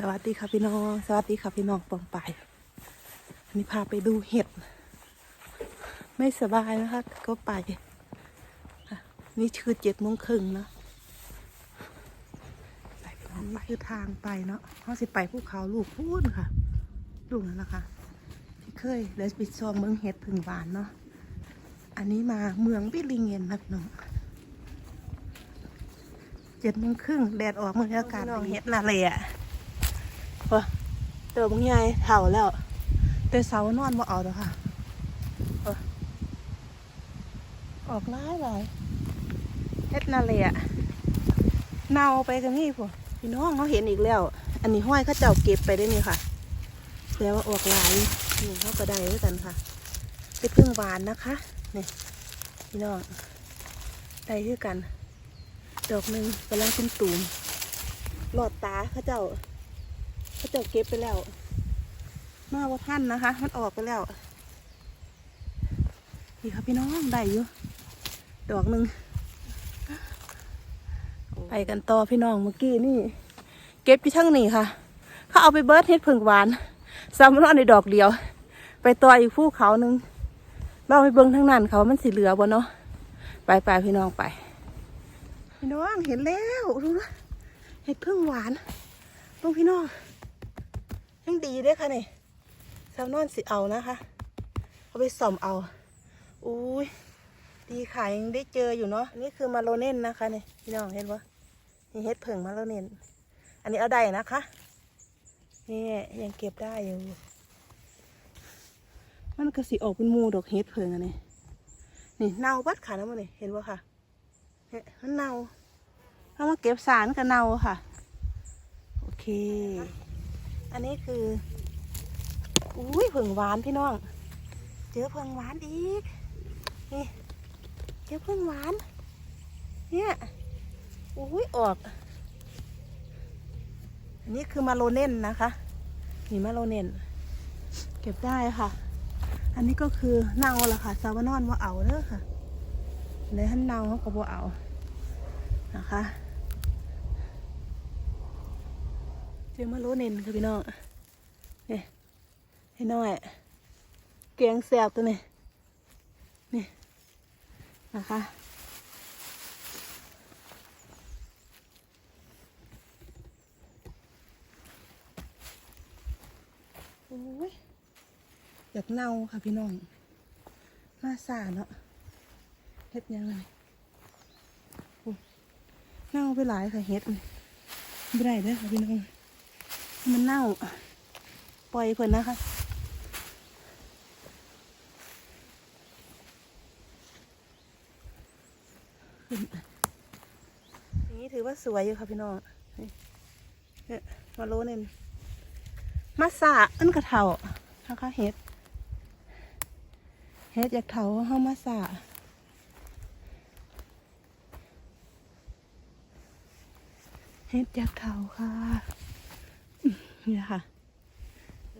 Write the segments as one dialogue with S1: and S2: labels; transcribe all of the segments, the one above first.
S1: สวัสดีค่ะพี่น้อง สวัสดีค่ะพี่น้องปองไปอันนี้พาไปดูเห็ด ไม่สบายนะคะก็ไป นี่คือเจ็ดโมงครึ่งเนาะไปนี่คือทางไปเนาะเขาสิไปภูเขาลูกพูนค่ะลูกนั่นนะคะที่เคยเดินไปซองเมืองเห็ดผึ่งหวานเนาะ อันนี้มาเมืองบิลิงเงินนะพี่น้องเจ็ดโมงครึ่งแดดออกบรรยากาศดีเฮ็ดนาเลยอะ พอเติมงใหญ่เถ่าแล้ว แต่เสานอนมาเอาแล้วค่ะอออกร้ายหลายเฮ็ดนาเลยอะเนาไปกันนี่พวกพี่น้องเขาเห็นอีกแล้ว อันนี้ห้อยเข้าเจ้าเก็บไปได้นี่ค่ะแล้วาออกหลายนี่เขาก็ได้ด้วยกันค่ะเป็นพึ่งหวานนะคะนี่พี่น้องได้ด้วยกัน ดอกหนึ่งกำลังเป็นตูมหลอดตาเข้าเจ้า จ้าเก็บไปแล้ว มาว่าท่านนะคะ มันออกไปแล้วนี่ค่ะพี่น้องได้อยู่ดอกหนึ่งไปกันต่อพี่น้องเมื่อกี้นี่ เก็บที่ทั้งนี่ค่ะ เขาเอาไปเบิร์ดเฮ็ดผึ่งหวานซ้ำมันอาในดอกเดียว ไปต่ออีกภูเขาหนึ่งเราไปเบิ้งทั้งนั้นเขามันสีเหลือบ่เนาะไปไปพี่น้องไป พี่น้องเห็นแล้วดูนะเห็ดพึ่งหวานต้องพี่น้อง ยังดีเด้อค่ะนี่แซลมอนสิเอานะคะ เอาไปส่อมเอา อุ้ยดีค่ะยังได้เจออยู่เนาะนนี้คือมาโลเน่นนะคะนี่พี่น้องเห็นปะนี่เห็ดผึ่งมาโลเน่น อันนี้เอาได้นะคะ นี่ยังเก็บได้อยู่ มันก็สิออกเป็นมูดอกเห็ดผึ่งอันนี้นี่เน่าบัดขานะมันนี่เห็นปะค่ะเนี่ยมันเน่าถ้ามาเก็บสารก็เน่าค่ะ โอเค อันนี้คือ อุ้ยผึ่งหวานพี่น้อง เจอผึ่งหวานอีก นี่ เจอผึ่งหวาน เนี่ย อุ้ยออก อันนี้คือมาโลเน่นนะคะนี่มาโลเน่น เก็บได้ค่ะ อันนี้ก็คือเน่าละค่ะ ซาวานอนว่าเอาเด้อค่ะเลยท่านเนาเขาก็บอเอา นะคะ เจอมาโลเนนค่ะพี่น้องนี่ให้น้อยเกียงแสบตัวนี้นี่นะคะโอ้ยอยากเน่าค่ะพี่น้องน่าสาเนาะเฮ็ดยังไงเน่าไปหลายค่ะเฮ็ดไม่ได้เด้อค่ะพี่น้อง มันเน่า ปล่อยเพิ่นนะคะ อย่างนี้ถือว่าสวยอยู่ค่ะพี่น้องเนี่ยมาโลเนนมาสาอันกระเถานะคะเฮ็ด เฮ็ดอยากเถาเฮามาสาเฮ็ดจากเขาค่ะ นี่ค่ะ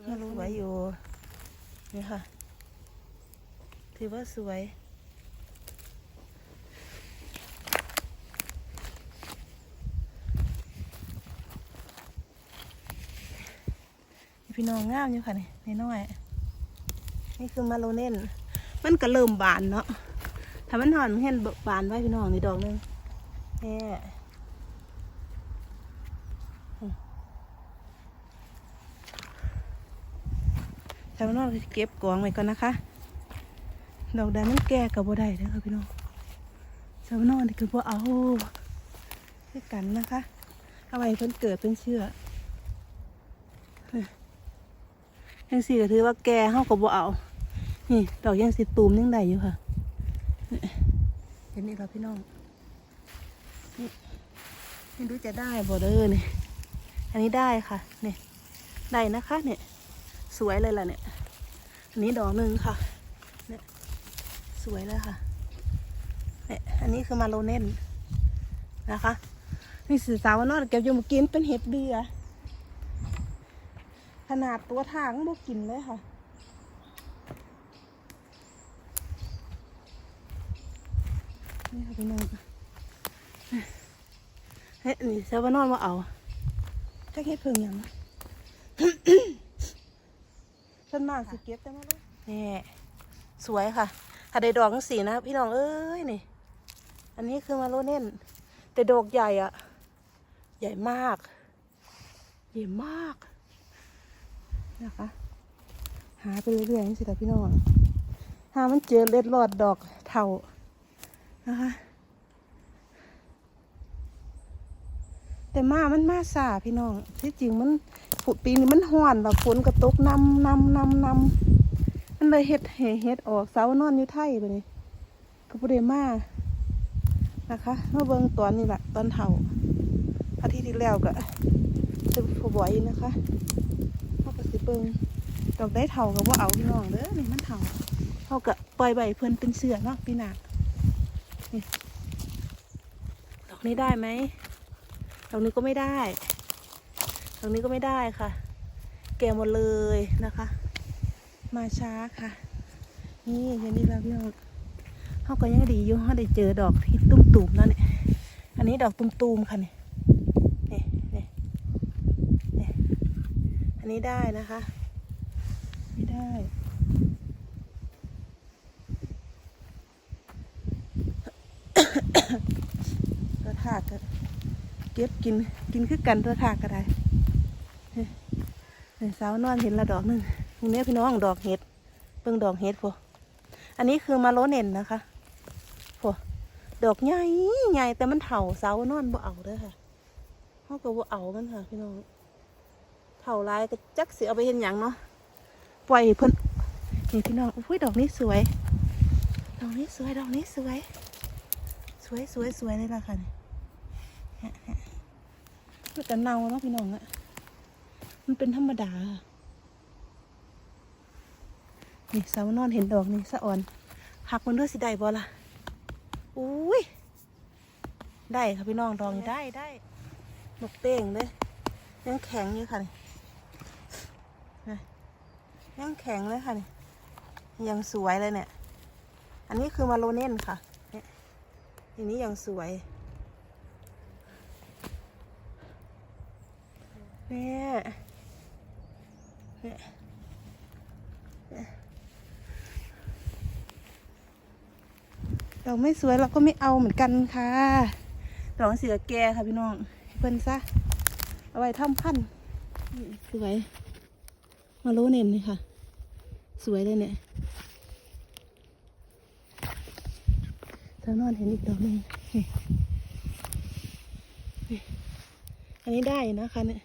S1: มาสวยอยู่ นี่ค่ะ ถือว่าสวย พี่น้องงามอยู่ค่ะนี่ในน้อย นี่คือมาโลเน่น มันก็เริ่มบานเนาะถ้ามันหอนมันเห็นบานไว้พี่น้องในดอกนึงแน่ แต่ว่านอกเก็บกองไว้ก่อนนะคะ ดอกใดมันแก่กับบัได้เด้อค่ะพี่น้องสาวนอนนี่คือบ่เอาคือกันนะคะเอาไว้เพิ่นเกิดเป็นเชื่อยังสี่ก็ถือว่าแก่เฮาก็บ่เอา นี่ดอกยังสิตูมยังได้อยู่ค่ะเห็นนี่ค่ะพี่น้องนี่ไม่รู้จะได้บ่เด้อนี่อันนี้ได้ค่ะนี่ได้นะคะเนี่ย สวยเลยล่ะเนี่ย อันนี้ดอกหนึ่งค่ะ เนี่ย สวยเลยค่ะ เนี่ย อันนี้คือมาโลเน่นนะคะ นี่สื่อสาวานอดเก็บอยู่มื่อกินเป็นเห็ดเบื่อขนาดตัวทางบ่กินเลยค่ะนี่ค่ะพี่น้องเฮ้ยนี่สาวานอดมาเอาจะเห็ดเพิ่งยัง ส่วนมากสิเก็บแต่มาลูกนี่สวยค่ะถ้าได้ดอกทั้งสีนะ พี่น้องเอ้ยนี่ อันนี้คือมาโลเน่นแต่ดอกใหญ่อะใหญ่มาก ใหญ่มาก นะคะ หาไปเรื่อยๆนี่สิแต่พี่น้องหามันเจอเล็ดรอดดอกเท่านะคะแต่มามันมาสาพี่น้องที่จริงมันฝน ปีนี้มันห่อนแบบฝนกระตกนำนำนำนำมันเลยเฮ็ดให้เฮ็ดออกเสานอนอยู่ไทยไปนี่ก็บ่ได้มานะคะเมาเบิ่งตอนนี้แหละตอนเฒ่าอาทิตย์ที่แล้วก็จะพอบอยนะคะเขาก็สิเบิ่งดอกได้เฒ่าก็บ่เอาพี่น้องเด้อนี่มันเฒ่าเขาก็ปล่อยใบเพิ่นเป็นเสือเนาะพี่นานี่ดอกนี้ได้ไหมตรงนี้ก็ไม่ได้ งนี้ก็ไม่ได้ค่ะ แก่หมดเลยนะคะ มาช้าค่ะ นี่เห็นนี่แล้วพี่น้องเขาก็ยังดีอยู่เขาได้เจอดอกที่ตุ้มๆนั่นเนี่ยอันนี้ดอกตุ้มๆค่ะเนี่ยนี่นี่นี่อันนี้ได้นะคะไม่ได้ตัวถากกันเก็บกินกินคือกันตัวถากก็ได้ สาวนอนเห็นละดอกหนึ่งตรงนี้พี่น้องดอกเห็ดเบิ่งดอกเห็ดพวอันนี้คือมาโลเน่นนะคะพวดอกใหญ่ใหญ่แต่มันเถาเสานอนบ่เอาเด้อค่ะเขาก็บ่เอามันค่ะ พี่น้องเถาลายก็จักเสิเอาไปเห็นหยังเนาะปล่อยเพิ่นนี่พี่น้องอุ้ยดอกนี้สวย ดอกนี้สวยดอกนี้สวย สวยสวยสวยเลยล่ะค่ะเนี่มันจะเน่าเนาะพี่น้องอะ มันเป็นธรรมดา นี่สาวนอนเห็นดอกนี่สะอ่อนหักมันด้วยสิได้บ่ล่ะอุ้ย ได้ค่ะพี่น้องดอกนี่ได้ได้นกเต้งเลยยังแข็งอยู่ค่ะนี่ยังแข็งเลยค่ะนี่ยังสวยเลยเนี่ย อันนี้คือมาโลเน่นค่ะเนี่ยอันนี้ยังสวยแม่ ดอกไม่สวยเราก็ไม่เอาเหมือนกันค่ะดอกเสือแกค่ะพี่น้องเพิ่นซะเอาไว้ทำพันธุ์นี่สวย มาโลเน่นนี่ค่ะ สวยเลยเนี่ยเธอนอนเห็นอีกดอกหนึงนี่นี่อันนี้ได้นะคะเนี่ย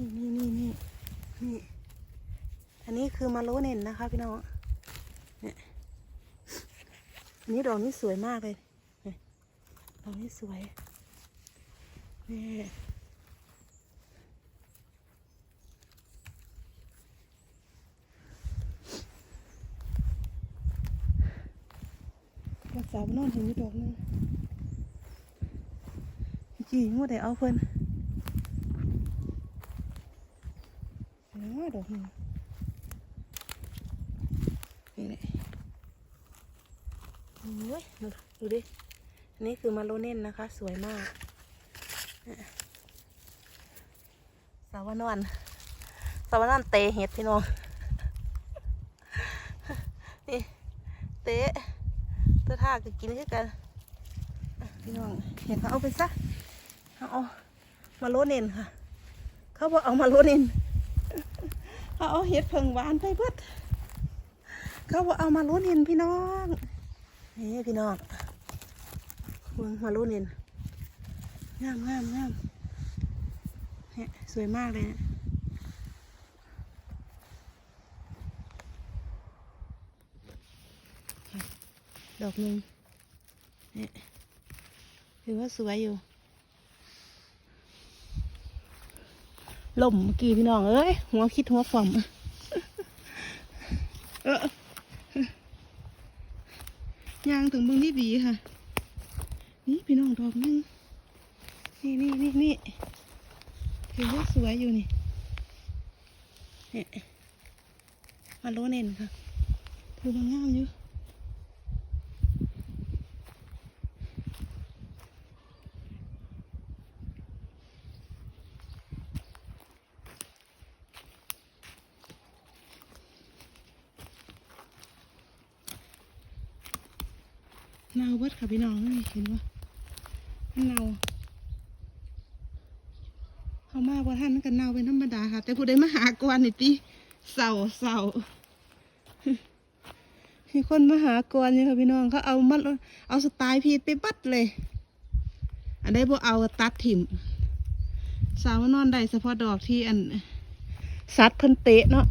S1: นี่นี่นี่นี่นี่ อันนี้คือมาโลเน่นนะคะ พี่น้องเนี่ยอันนี้ดอกนี้สวยมากเลยดอกนี้สวยนี่รักษาบ้านนอนเห็นอยู่ดอกนึงจีงูได้เอาเพิ่น น้อย ดอกนึงนี่แหละโอ้ยดูดินนี้คือมาโลเน่นนะคะ สวยมากสาวนอนสาวนอนเตะเห็ดพี่น้อง นี่เตะตัวท่าก็กินคือกัน พี่น้อง เห็ดเขาเอาไปซะเอาเอามาโลเน่นค่ะ เขาบอกเอามาโลเน่น เขาเอาเห็ดเพิงหวานไปเบิดเขาบอกเอามาลุ้นเห็นพี่น้องนี่พี่น้องเบิ่งมาลุ้นเห็นงามงามงามเนี่ยสวยมากเลยนะดอกหนึ่งเนี่ยถือว่าสวยอยู่ ล่มเมื่อกี้พี่น้องเอ้ยหัวคิดหัวความเออยางถึงบึงนี่บีค่ะ นี่พี่น้องดอกนึงนี่นี่นี่นี่ถือว่าสวยอยู่นี่เนี่ยมาโลเน่นค่ะถือว่างามอยู่ เน่าเบิดค่ะพี่น้องเห็นปะมันเน่าเขามาว่าท่านมันก็เน่าเป็นธรรมดาค่ะ แต่ผู้ใดมาหากวนนี่ติเศร้าเศร้ามีคนมาหากวนนี่ค่ะพี่น้องเขาเอามัดเอาสไตล์พีดไปบัดเลย อันได้บ่เอาตัดถิ่มสาวนอนได้เฉพาะดอกที่อันสัตว์เพิ่นเตะเนาะ